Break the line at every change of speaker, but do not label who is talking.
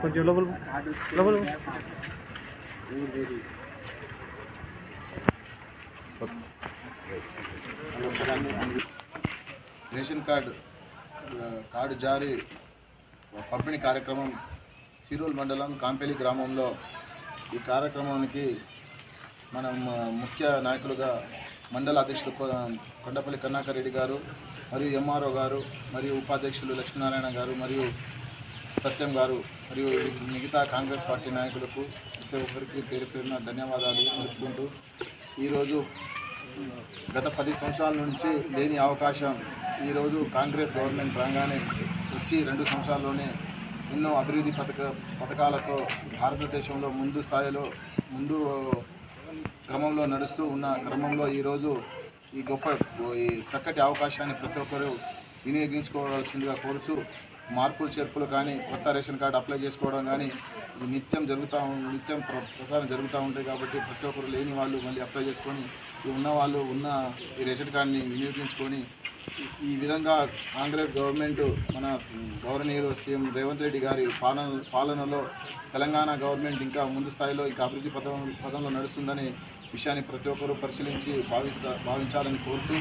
కొంచెం లోపల లోపల
రేషన్ కార్డు కార్డు జారీ పంపిణీ కార్యక్రమం సిరూల్ మండలం కాంపేలి గ్రామంలో ఈ కార్యక్రమానికి మనం ముఖ్య నాయకులుగా మండల అధ్యక్షులు కొ- కొండపల్లి కర్ణాకర్ రెడ్డి గారు మరియు ఎంఆర్ఓ గారు మరియు ఉపాధ్యక్షులు లక్ష్మీనారాయణ గారు మరియు సత్యం గారు మరియు మిగతా కాంగ్రెస్ పార్టీ నాయకులకు ప్రతి ఒక్కరికి పేరు పేరున ధన్యవాదాలు తెలుపుకుంటూ ఈరోజు గత పది సంవత్సరాల నుంచి లేని అవకాశం ఈరోజు కాంగ్రెస్ గవర్నమెంట్ రాగానే వచ్చి రెండు సంవత్సరాల్లోనే ఎన్నో అభివృద్ధి పథక పథకాలతో భారతదేశంలో ముందు స్థాయిలో ముందు క్రమంలో నడుస్తూ ఉన్న క్రమంలో ఈరోజు ఈ గొప్ప ఈ చక్కటి అవకాశాన్ని ప్రతి ఒక్కరూ వినియోగించుకోవాల్సిందిగా కోరుచు మార్పులు చేర్పులు కానీ కొత్త రేషన్ కార్డు అప్లై చేసుకోవడం కానీ నిత్యం జరుగుతూ నిత్యం ప్ర- ప్రసారం జరుగుతూ ఉంటాయి కాబట్టి ప్రతి ఒక్కరు లేని వాళ్ళు మళ్ళీ అప్లై చేసుకొని ఈ ఉన్న వాళ్ళు ఉన్న ఈ రేషన్ కార్డుని వినియోగించుకొని ఈ- విధంగా కాంగ్రెస్ గవర్నమెంట్ మన గౌరవనీయులు సీఎం రేవంత్ రెడ్డి గారి పాలన పాలనలో తెలంగాణ గవర్నమెంట్ ఇంకా ముందు స్థాయిలో ఇంకా అభివృద్ధి పథం పథంలో నడుస్తుందనే విషయాన్ని ప్రతి ఒక్కరూ పరిశీలించి భావిస్తా భావించాలని కోరుతూ